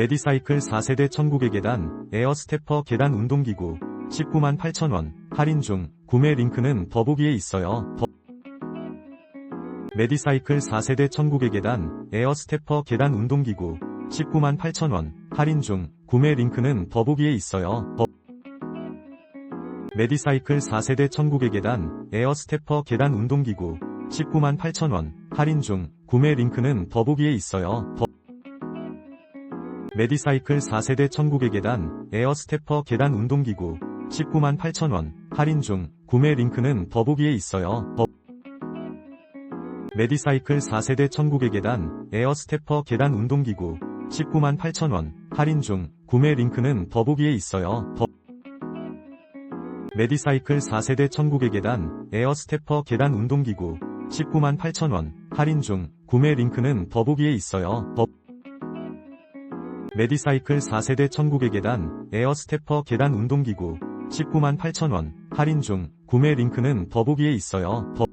메디사이클 4세대 천국의 계단, 에어스테퍼 계단 운동기구, 19만 8천원, 할인 중, 구매 링크는 더보기에 있어요. 더- 메디사이클 4세대 천국의 계단, 에어스테퍼 계단 운동기구, 19만 8천원, 할인 중, 구매 링크는 더보기에 있어요. 더- 메디사이클 4세대 천국의 계단, 에어스테퍼 계단 운동기구, 19만 8천원, 할인 중, 구매 링크는 더보기에 있어요. 더- 메디사이클 4세대 천국의 계단, 에어스테퍼 계단 운동기구, 19만 8천원, 할인 중, 구매 링크는 더보기에 있어요. 더- 메디사이클 4세대 천국의 계단, 에어스테퍼 계단 운동기구, 19만 8천원, 할인 중, 구매 링크는 더보기에 있어요. 더- 메디사이클 4세대 천국의 계단, 에어스테퍼 계단 운동기구, 19만 8천원, 할인 중, 구매 링크는 더보기에 있어요. 더- 메디사이클 4세대 천국의 계단, 에어스테퍼 계단 운동기구, 19만 8천원, 할인 중, 구매 링크는 더보기에 있어요. 더-